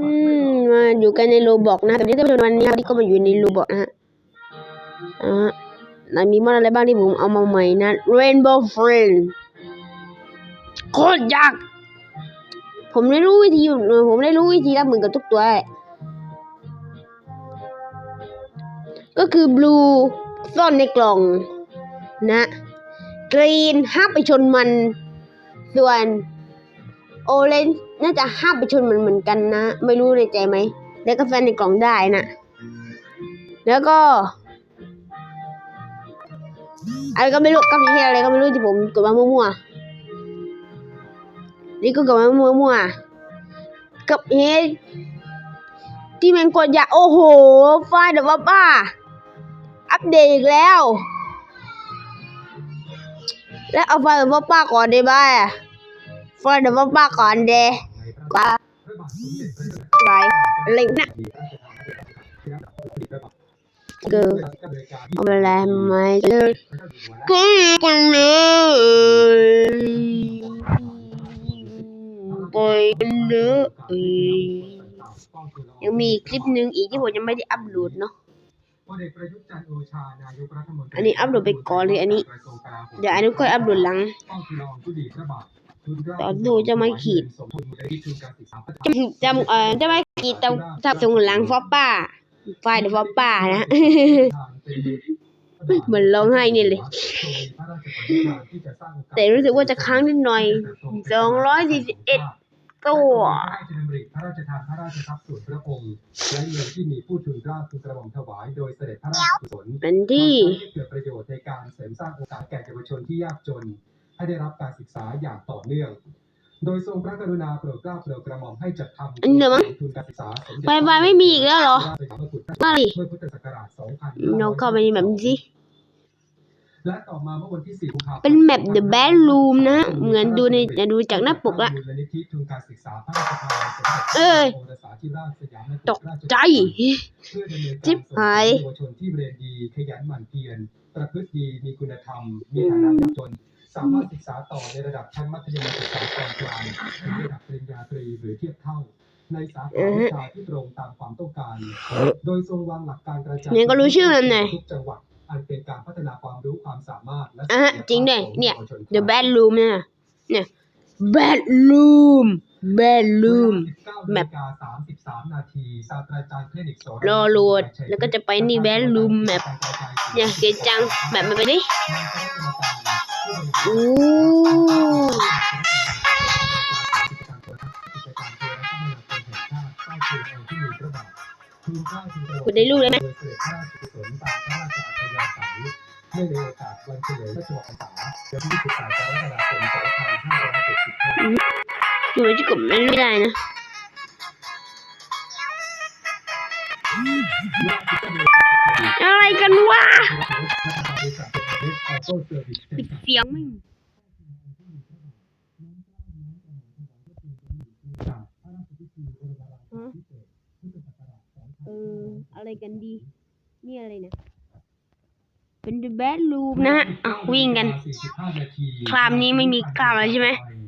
อืมมาอยู่กันในโรบอกนะแต่ที่จะเป็นวันนี้ที่ก็มาอยู่ในโรบอกนะฮะอ่าไหนมีมอนอะไรบ้างที่ผมเอามาใหม่นะ Rainbow Friend โคตรยาก ผมได้รู้วิธีผมได้รู้วิธีรับมือกับทุกตัว ก็คือ Blue ซ่อนในกล่องนะ Green ห้ามไปชนมัน ส่วน โอเลนน่าจะห้ามไปชนมันเหมือนกันนะ ไม่รู้ในใจไหม แล้วก็แฟนในกล่องได้นะ แล้วก็อะไรก็ไม่รู้กับเฮียอะไรก็ไม่รู้ที่ผมกดมามั่วๆนี่ก็กดมามั่วๆกับเฮดที่แมันกดอยากโอ้โหไฟล์เดี๋ยวว่าป้า อัปเดตอีกแล้ว แล้วเอาไฟเดี๋ยวว่าป้าก่อนได้บ้าไฟล์เดี๋ยวว่าป้าก่อนเดกว่าไรอะไรนะกิดเอาไปแล้วไมเลิกก็กันเลยปล่อยกันเนอะเอ้ยยังมีคลิปหนึ่งอีกที่ผมยังไม่ได้อัปโหลดเนาะอันนี้อัปโหลดไปก่อนเลยอันนี้ เดี๋ยวอันนี้ค่อยอัปโหลดหลัง ตอนดูจะมาขีดจะจะเอ่อจะไม่ขีดตรงทับตรงหลังฟอปป้าไฟล์เดฟอปป้านะเหมือนร้องไห้นี่เลย แต่รู้สึกว่าจะค้างนิดหน่อยสองร้อยสี่สิบเอ็ดตัวพระราชทานพระราชทรัพย์ส่วนพระองค์และเงินที่มีผู้ทุนเกล้าทุนกระหม่อมถวายโดยเสด็จพระราชกุศลเป็นที่ให้เกิดประโยชน์ในการเสริมสร้างโอกาสแก่เยาวชนที่ยากจน ให้ได้รับการศึกษาอย่างต่อเนื่อง โดยทรงพระกรุณาโปรดเกล้าโปรดกระหม่อมให้จัดทำอันนี้เหรอมั้งทุนการศึกษาสมเด็จไฟไฟไม่มีอีกแล้วเหรอพะราชกุฎมาดิเมื่อพุทธศักราช2500ลองเข้าไปในแบบนี้สิ และต่อมาเมื่อวันที่4กุมภาพันธ์เป็นแมป The Bedroom นะ เหมือนดูในดูจากหน้าปกละ มูลนิธิทุนการศึกษาพระราชทานสมเด็จพระเอ้ยโอรสาธิราชสยามกุฎตกราชกุฎใจ เพื่อดำเนินการจิ๊บหาย ส่งเสริมเยาวชนที่เรียนดีขยันหมั่นเพียรประพฤติดีมีคุณธรรม มีฐานะยากจน สามารถศึกษาต่อในระดับชั้นมัธยมศึกษากลางกลางถึงระดับปริญญาตรีหรือเทียบเท่า ในสาขาวิชาที่ตรงตามความต้องการ โดยทรงวางหลักการกระจายเนี่ยก็รู้ชื่อมันหน่อยทุกจังหวัดอันเป็นการพัฒนาความรู้ความสามารถและอะฮะจริงด้วยเนี่ยของ The Bedroom เนี่ยเนี่ย Bedroom Bedroom แมป33นาทีศาสตราจารย์คลินิกโสรอโหลดแล้วก็จะไปนี่ Bedroom Map เนี่ยเกยจังแบบมันไปดิอู้คุณได้รูปเลยไหมเนื่องในโอกาสวันเฉลิมพระชนมพรรษาเดือนที่13กรกฎาคม 2565อยู่ที่กดมันไม่ได้นะอะไรกันวะปิดเสียงมึงเอออะไรกันดี นี่อะไรเนี่ยเป็น The Bedroom นะฮะอะวิ่งกันคลามนี้ไม่มีคลามแล้วใช่ไหมวิโอ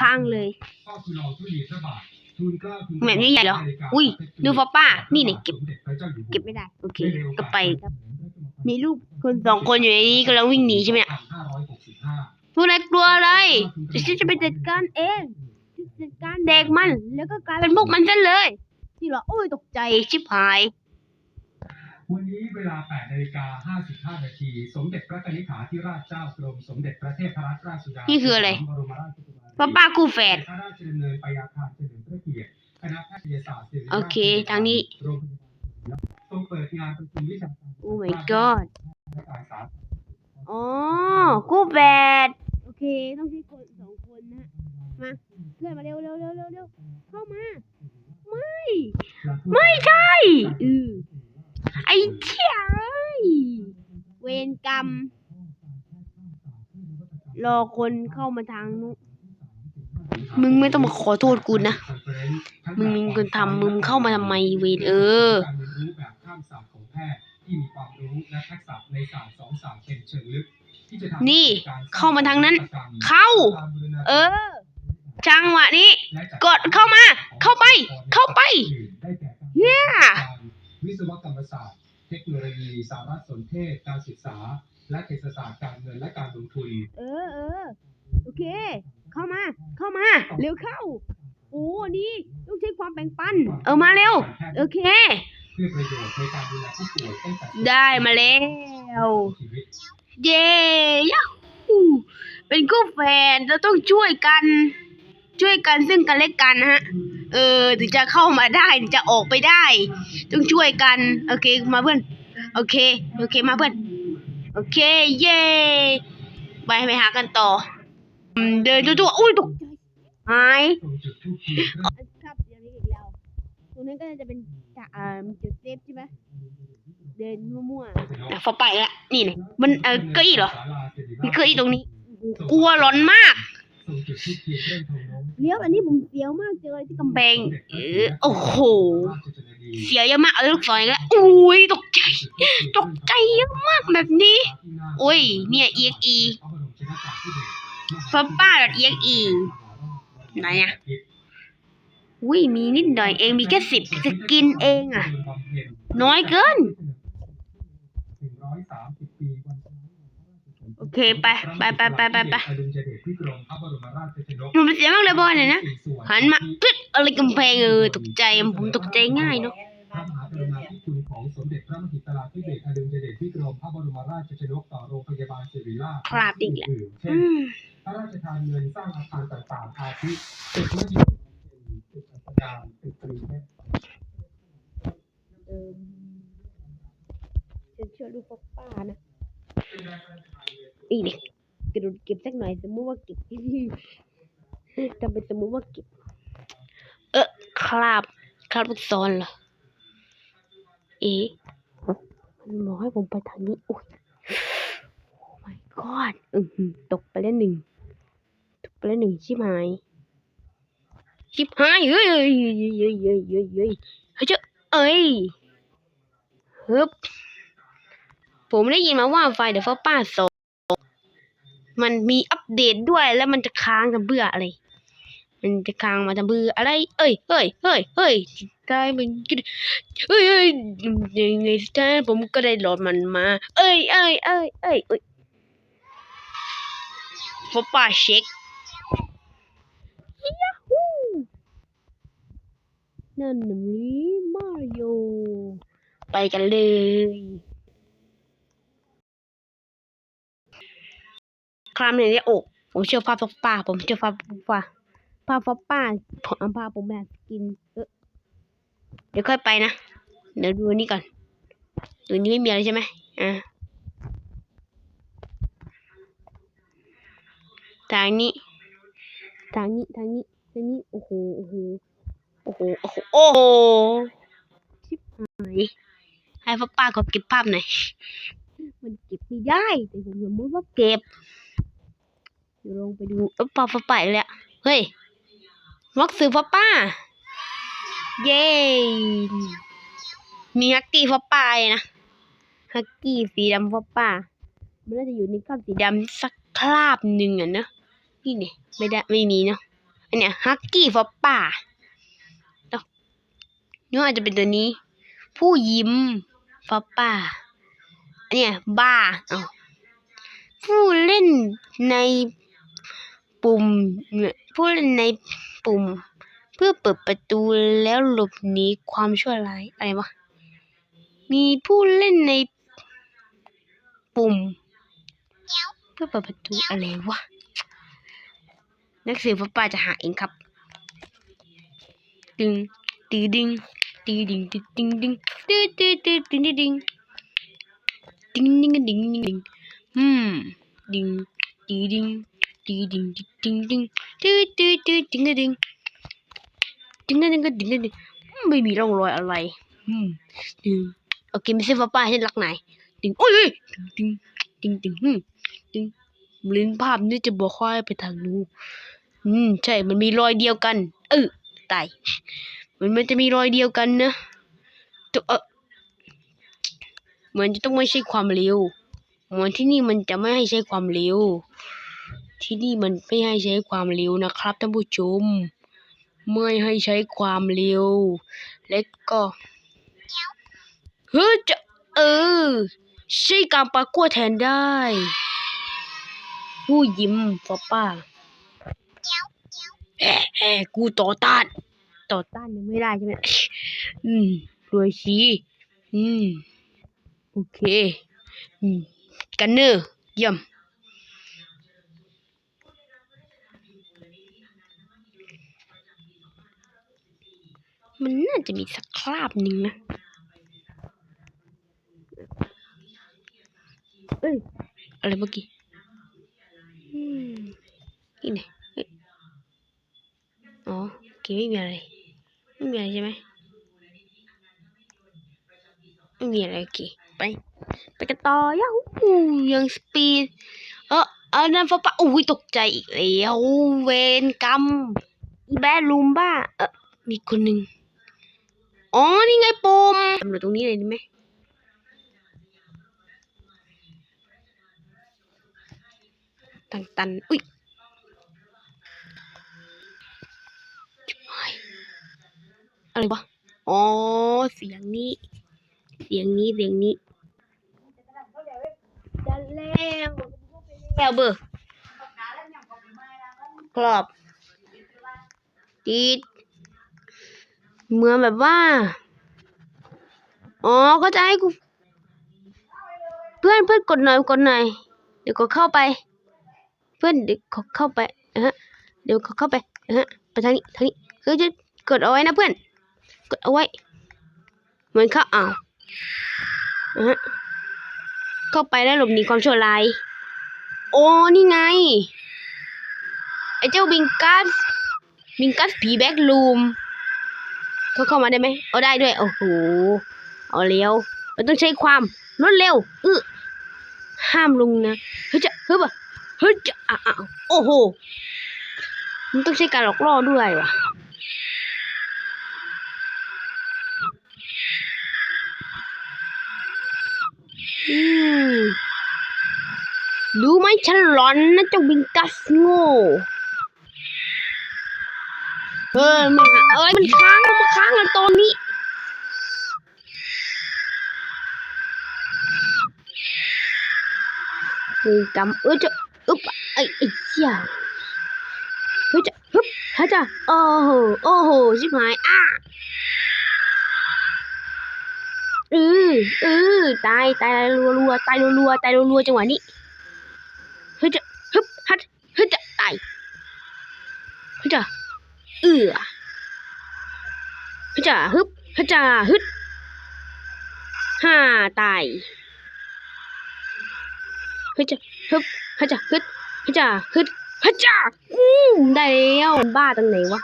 ข้างเลย เหมือนนี่ใหญ่เหรอ อุ้ย ดูฟ้าป้า นี่เนี่ยเก็บ เก็บไม่ได้ โอเค ก็ไปครับ มีลูกคนสองคนอยู่ในนี้กำลังวิ่งหนีใช่ไหมอะพวกนายกลัวอะไรเดี๋ยวฉันจะไปจัดการเองฉันจะจัดการเด็กมัน แล้วก็กลายเป็นพวกมันซะเลยที่เหรอ โอ้ย ตกใจ ชิบหาย วันนี้เวลา 8นาฬิกา55 นาที สมเด็จพระกนิษฐาธิราชเจ้ากรมสมเด็จพระเทพรัตนราชสุดานี่คืออะไรบรมราชกุมารีป้าป้าคู่แฝดพระราชดำเนินไปอาคารเฉลิมพระเกียรติคณะแพทยศาสตร์ศิริราชโอเคทางนี้โรงพยาบาลทรงเปิดงานประชุมวิชาการโอ้ my god และการสาธารณสุขอ๋อคู่แฝดโอเค ต้องใช้คนสองคนนะ มาเพื่อนมาเร็วเร็วเร็วเร็วเร็วเข้ามา ไม่ ไม่ใช่อือ ไอ้เชี่ยเอ้ยเวรกรรม รอคนเข้ามาทางนู้นมึงไม่ต้องมาขอโทษกูนะ มึงเป็นคนทำมึงเข้ามาทำไมเวรเออ การเรียนรู้แบบข้ามศาสตร์ของแพทย์ที่มีความรู้และทักษะในศาสตร์สองศาสตร์เป็นเชิงลึกนี่เข้ามาทางนั้น เข้าเออ จังหวะนี้กดเข้ามา เข้าไป เข้าไปเฮีย วิศวกรรมศาสตร์ เทคโนโลยี สารสนเทศ การศึกษา และเศรษฐศาสตร์การเงินและการลงทุน เออเออโอเค เข้ามา เข้ามา เร็วเข้า โอ้นี่ต้องใช้ความแบ่งปัน เออมาเร็ว โอเค เพื่อประโยชน์ในการดูแลผู้ป่วยตั้งแต่ได้มาแล้ว ชีวิตเย้ยัฮูเป็นคู่แฟนเราต้องช่วยกัน ช่วยกันซึ่งกันและกันนะฮะ เออ ถึงจะเข้ามาได้ถึงจะออกไปได้ ต้องช่วยกัน โอเค มาเพื่อน โอเค โอเค มาเพื่อน โอเค เย้ไปไปหากันต่ออืมเดินตัวๆอุ้ยตกใจหายตรงจุดทูบเทียนเริ่มครับเดี๋ยวนี้อีกแล้วตรงนั้นก็จะเป็นจะอ่าจุดเซฟใช่ไหมเดินมั่วๆอะพอไปละนี่เนี่ยมันเออเก้าอี้เหรอมีเก้าอี้ตรงนี้ กลัวร้อนมากตรงจุดทูบ เทียนเริ่มทงน้มเลี้ยวอันนี้ผมเสียวมากเจออะไรที่กำแพงเออโอ้โห เสียวเยอะมากเอาลูกศรอีกแล้วอุ้ยตกใจ ตกใจเยอะมากแบบนี้โอ้ย เนี่ย exe ฟ้าป้า .exe ไหนอะอุ้ยมีนิดหน่อยเองมีแค่สิบสกินเองอะน้อยเกินโอเคไปไปไปไปไปไป มันเสียมากเลยบอยเนี่ยนะหันมาปึ๊ดอะไรกำแพงเออตกใจผมตกใจง่ายเนาะพระมหากรุณาธิคุณของสมเด็จพระมหิตลาธิเบศรอดุลยเดชพิกรมพระบรมราชชนกต่อโรงพยาบาลศิริราชพลาดอีกแล้วอื่นๆเช่อืนมพระราชทานเงินสร้างอาคารต่างๆอาทิตึกมหิดลตึกอัศดางตึกตรีเพชรเออฉันเชื่อลูกป้านะอีเด็ก กระโดดเก็บสักหน่อยสมมุติว่าเก็บทำเป็นสมมุติว่าเก็บ เออคราบคราบลูกซอนเหรอเอ๊ะมันบอกให้ผมไปทางนี้โอ้ยโอ้ my god อืมตกไปแล้วหนึ่งตกไปแล้วหนึ่งชิบหาย ชิบหายเฮ้ยเฮ้ยเฮ้ยเฮ้ยเฮ้ยเฮ้ยเฮ้ยเจ้าเอ้ยฮึบผมได้ยินมาว่าไฟเดอะฟอป้าส มันมีอัปเดตด้วยแล้วมันจะค้างจะเบื่ออะไร มันจะค้างมาจะเบื่ออะไร เอ้ยเฮ้ยเฮ้ยเฮ้ยได้มันกเอ้ยเอ้ยยังไงสุดท้ายผมก็ได้โหลดมันมา เอ้ยเอ้ยเอ้ยเอ้ยเอ้ยฟอป้าเช็คยาฮูนั่นน่มีมาริโอไปกันเลย คลำเนี่ยอก ผมเชื่อภาพฟอป้า ผมเชื่อภาพฟอป้าภาพฟอป้าผมเอาภาพผมแบบกินเดี๋ยวค่อยไปนะ เดี๋ยวดูนนี้ก่อน ดูนี้ไม่มีอะไรใช่ไหมอ่าทางนี้ ทางนี้ ทางนี้ ทางนี้ โอ้โห โอ้โห โอ้โห โอ้โหชิบหายให้ฟอป้าขอเก็บภาพหน่อย มันเก็บไม่ได้ แต่ผมสมมติว่าเก็บ เดี๋ยวลงไปดูเออปลาฟ้าไปแล้ว เฮ้ยมักซื้อฟ้าป้า เย้ มีฮักกี้ฟ้าป้าเลยนะฮักกี้สีดำฟ้าป้า มันน่าจะอยู่ในคราบสีดำสักคราบหนึ่งอะเนอะนี่เนี่ยไม่ได้ไม่มีเนาะอันเนี้ยฮักกี้ฟ้าป้าเนาะนึกว่าจจะเป็นตัวนี้ ผู้ยิ้มฟ้าป้าอันเนี้ยบ้าเอาผู้เล่นใน ปุ่มผู้เล่นในปุ่ม เพื่อเปิดประตูแล้วหลบหนีความชั่วร้ายอะไรวะมีผู้เล่นในปุ่ม เพื่อเปิดประตูอะไรวะนักสืบพ่อป้าจะหาเองครับ ดึงตีดิงตีดิงตีดิงดิงตีตีตีตีดิงดิงดิงดิงดิงดิงอืมดิงตีดิง ตีดิงดิงดิงตีตีตีดิงดิงดิงดิงดิงดิงดิงไม่มีร่องรอยอะไรอืดิงโอเคไม่ใช่ฟ้าป้าฉันรักนายดิงโอ้ยดิงดิงดิงอืงดิงลิ้นภาพนี่จะบอกค่อยไปทางนู้นอืมใช่มันมีรอยเดียวกัน เออตายมันมันจะมีรอยเดียวกันนะตัวเออมันจะต้องไม่ใช่ความเร็วเหมือนที่นี่มันจะไม่ให้ใช้ความเร็ว ที่นี่มันไม่ให้ใช้ความเร็วนะครับท่านผู้ชม ไม่ให้ใช้ความเร็ว และก็เฮ้ยจะเออใช้การปากกัวแทนได้ ผู้ยิ้มฟอป้าแอะแอะกูต่อต้าน ต่อต้านยังไม่ได้ใช่ไหมอืมรวยชีอืม โอเค อืม กันเนอร์เยี่ยม มันน่าจะมีสักคราบหนึ่งนะ เอ้ย อะไรเมื่อกี้อืมนี่ไหนเอ้ยอ๋อโอเคไม่มีอะไร ไม่มีอะไรใช่ไหมไม่มีอะไรโอเคไป ไปกันต่อยาฮูยังสปีด เออเอานั่นฟ้าปะอุ้ยตกใจอีกแล้วเวรกรรม อีแบลูมบ้า เออมีคนหนึ่ง อ๋อ นี่ไงปมตำรวจตรงนี้เลยดีไหมตันตันอุ้ยชิบหายอะไรวะ อ๋อ เสียงนี้ เสียงนี้ เสียงนี้จะแล้วแล้วเบอร์กรอบจีด เหมือนแบบว่า อ๋อ ก็จะให้กู เพื่อนเพื่อนกดหน่อยกดหน่อย เดี๋ยวก็เข้าไป เพื่อนเดี๋ยวขอเข้าไปนะฮะ เดี๋ยวขอเข้าไปนะฮะ ไปทางนี้ทางนี้คือจะกดเอาไว้นะเพื่อน กดเอาไว้ เหมือนเข้าอ้าวนะฮะ เข้าไปแล้วหลบหนีความชั่วร้าย โอ้นี่ไง ไอ้เจ้าบิงกัสบิงกัสผีแบ็กลูม เขาเข้ามาได้ไหมเอาได้ด้วย โอ้โห เอาเร็วเราต้องใช้ความรวดเร็วเออห้ามลงนะ เฮ้ยจะเฮ้ยบะเฮ้ยจะอ้าวโอ้โห มันต้องใช้การหลอกล่อด้วยว่ะอือดูไหมฉันหลอนนะเจ้าบิงกัสโง่ เออมันเอ้ยมันค้างมันค้างอะตอนนี้คือกำเออจะอึบไอ้ไอ้เจ้าเฮ้ยจะฮึบฮะจะโอ้โหโอ้โหชิบหายอะเออเออตายตายรัวรัวตายรัวรัวตายรัวรัวจังหวะนี้เฮ้ยจะฮึบฮัดเฮ้ยจะตายเฮ้ยจะ เอือเฮ้ยจะฮึบเฮ้ยจะฮึดห้าตายฮึจะฮึบฮึจะฮึดฮึจะฮึดฮึจะอืมได้แล้วบ้าตรงไหนวะ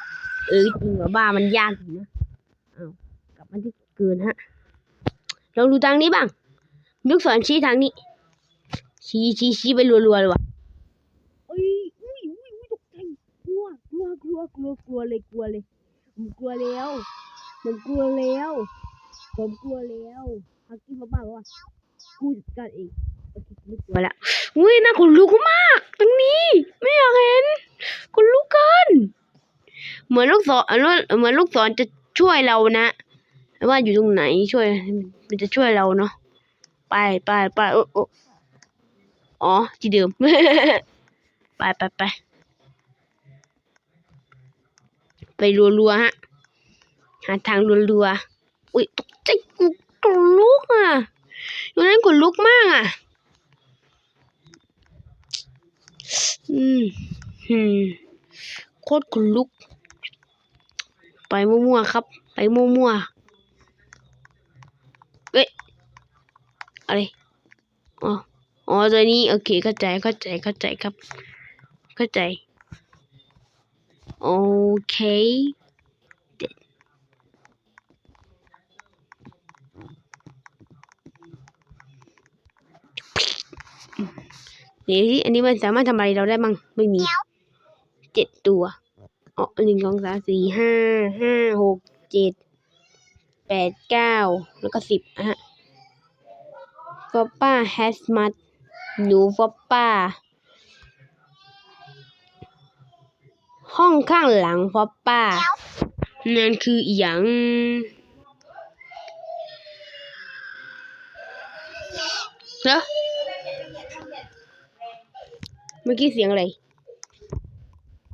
เออจริงเหรอบ้ามันยากอยู่นะอ้าวกลับมาที่เกินฮะลองดูทางนี้บ้างลูกศรชี้ทางนี้ชี้ชี้ชี้ไปรัวๆเลยวะเอ้ยอุ้ยอุ้ยอุ้ยตกใจกลัว กลัวกลัวกลัวเลยกลัวเลย ผมกลัวแล้วผมกลัวแล้วผมกลัวแล้วฮักกี้มาบ้าบอกว่ากูจัดการเองโอเคไม่กลัวละอุ้ยน่าขนลุกมาก ตรงนี้ ไม่อยากเห็นขนลุกเกินเหมือนลูกศรเหมือนลูกศรจะช่วยเรานะว่าอยู่ตรงไหนช่วย มันจะช่วยเราเนาะไปไปไปโอ้โอ้อ๋อที่เดิม ไปไปไป ไปรัวๆฮะ หาทางรัวๆอุ้ยตกใจกูขนลุกอะอยู่นั้นขลุกมากอะ อืมหืมโคตรขลุก ไปมั่วๆครับ ไปมั่วๆเอ้ยอะไรอ๋ออ๋อตัวนี้ โอเคเข้าใจเข้าใจเข้าใจครับ เข้าใจ โอเคเด็ดนี่อันนี้มันสามารถทำอะไรเราได้บ้างไม่มีเจ็ดตัวอ๋อหนึ่งสองสามสี่ห้าห้าหกเจ็ดแปดเก้าแล้วก็สิบอะฮะฟอป้าแฮสมัดหนูฟอปป้า ห้องข้างหลังฟอป้า นั่นคืออย่างเหรอเมื่อกี้เสียงอะไร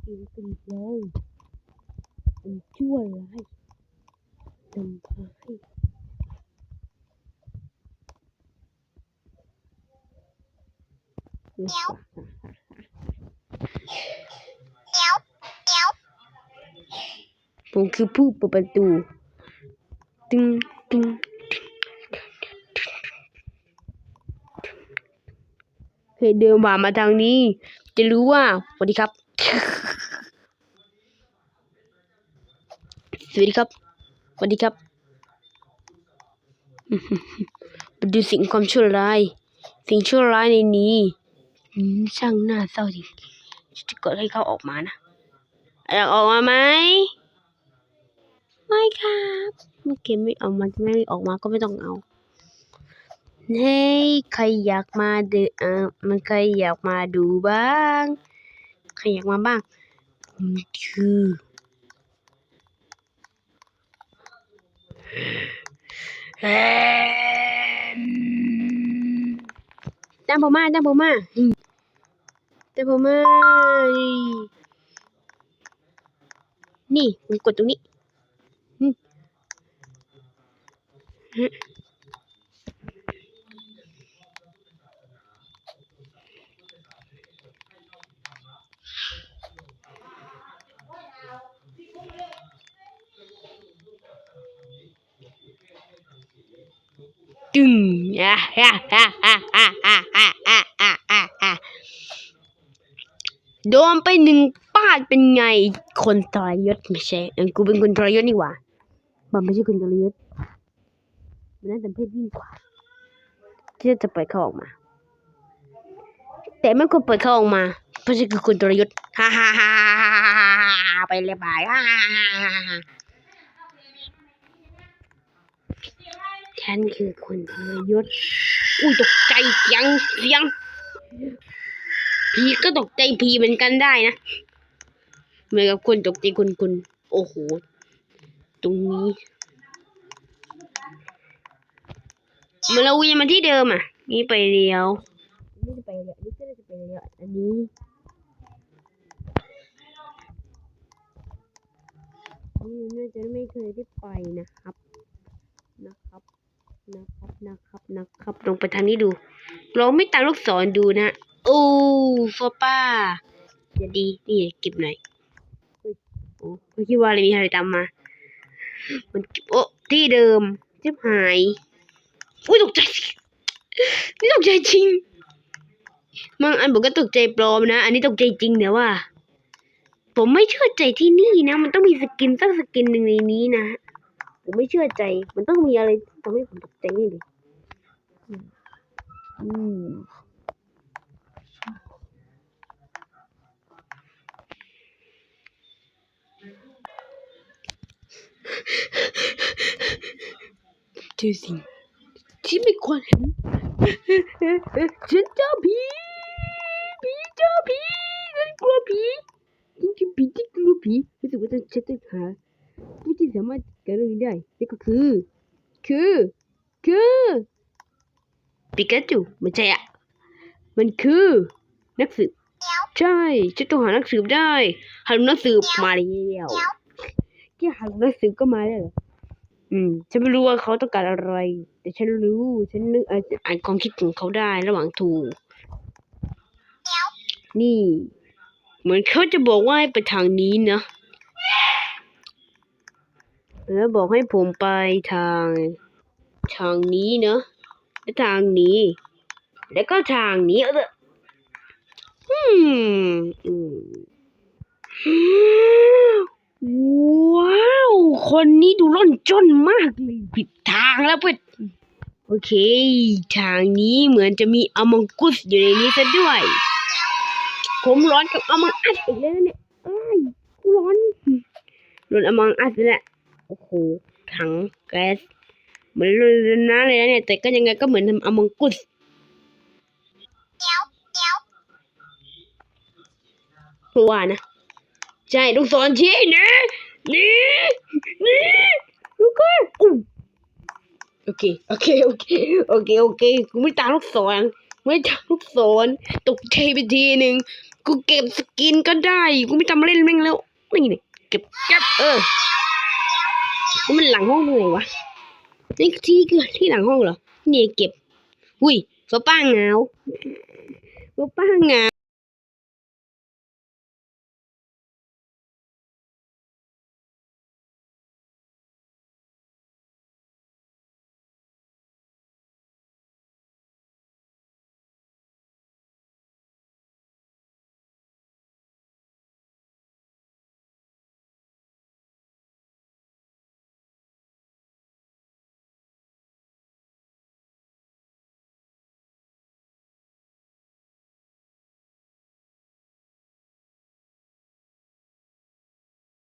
เสียงกรีดร้องมันชั่วร้ายนำพาให้ ผมคือผู้เปิดประตูตึงตึงเคยเดินผ่านมาทางนี้ จะรู้ว่าสวัสดีครับ สวัสดีครับ สวัสดีครับมาดูสิ่งความชั่วร้าย สิ่งชั่วร้ายในนี้ช่างน่าเศร้าจริงจะกดให้เขาออกมานะอยากออกมาไหม ไม่ครับเมื่อกี้ไม่ออกมาไม่ออกมาก็ไม่ต้องเอาเฮ้ยใครอยากมาดูเออมันใครอยากมาดูบ้าง ใครอยากมาบ้างอืมคือเฮ้ามผมมาตามผมมาอืมตามผมมา นี่กดตรงนี้ จึงอะฮ่าฮ่าฮ่าฮ่าฮ่าฮ่าฮ่าฮ่าฮ่าฮ่าโดนไปหนึ่งป้าดเป็นไง คนทรยศไม่ใช่กูเป็นคนทรยศนี่หว่า มันไม่ใช่คนทรยศ มันน่าจะเพศยิ่งกว่าที่จะเปล่อยเขาออกมา แต่ไม่ควรเปล่อยเขาออกมา เพราะฉันคือคนทรยศฮ่าฮ่าฮ่าฮ่าฮ่าฮ่าไปเลยบายฮ่าฮ่าฮ่าฉันคือคนทรยศอุ้ยตกใจเสียงเสียงผีก็ตกใจผีเหมือนกันได้นะเหมือนกับคนตกใจคนคนโอ้โห ตรงนี้ มันเราเวียนมาที่เดิมอะ นี่ไปเดียวนี่จะไปเดียวนี่ก็จะไปเดียวอันนี้นี่น่าจะไม่เคยได้ไปนะครับ นะครับ นะครับ นะครับ นะครับ ลงไปทางนี้ดูเราไม่ตามลูกศรดูนะ โอ้ฟอป้า จะดี นี่เก็บหน่อยเฮ้โอ้ไม่คิดว่าอะไรมีอะไรตามมา มันก็บโอ้ที่เดิมจิบหาย อุ้ยตกใจนี่ตกใจจริงบางอันบอกก็ตกใจปลอมนะ อันนี้ตกใจจริงเนี่ยว่า ผมไม่เชื่อใจที่นี่นะ มันต้องมีสกินสักสกินหนึ่งในนี้นะ ผมไม่เชื่อใจ มันต้องมีอะไรที่ทำให้ผมตกใจนี่เลยอืมอืมเจอสิ่ง ที่ไม่ควรเห็นฉันเจอผีผีเจอผีฉันกลัวผีฉันคือผีที่กลัวผีรู้สึกว่าฉันจะต้องหาผู้ที่สามารถจัดการเรื่องนี้ได้นั่ก็คือ คือ คือปิกาจูไม่ใช่อะมันคือนักสืบใช่ฉันต้องหานักสืบได้หานักสืบมาแล้วแค่หานักสืบก็มาแล้ว อืม ฉันไม่รู้ว่าเขาต้องการอะไร แต่ฉันรู้ ฉันนึกอ่านความคิดของเขาได้ระหว่างถูก นี่ เหมือนเขาจะบอกว่าให้ไปทางนี้นะ แล้วบอกให้ผมไปทาง ทางนี้เนะและทางนี้ แล้วก็ทางนี้เอออืมอืม ว้าว คนนี้ดูร่อนจนมากเลยผิดทางแล้วเพื่อนโอเค ทางนี้เหมือนจะมีอมองกุสอยู่ในนี้ซะด้วย ผมร้อนกับอมังอัดอีกแล้วเนี่ยเอ้ยร้อนโดนอมังอัดแล้วโอ้โห ถังแก๊สเหมือนรุนนะเลยนะเนี่ย แต่ก็ยังไงก็เหมือนทำอมองกุสกลัวนะ ใช่ลูกศรชี้นะนี่นี่ลูกก็อู้โอเคโอเคโอเคโอเคโอเคกูไม่ตามลูกศรไม่ตามลูกศรตกใจไปทีหนึ่งกูเก็บสกินก็ได้กูไม่ทำเล่นแม่งแล้วนี่นี่เก็บเก็บเออแล้วมันหลังห้องตรงไหนวะนี่ที่คือที่หลังห้องเหรอนี่เก็บ อุ้ยฟ้าป้าเงาฟ้าป้าเงา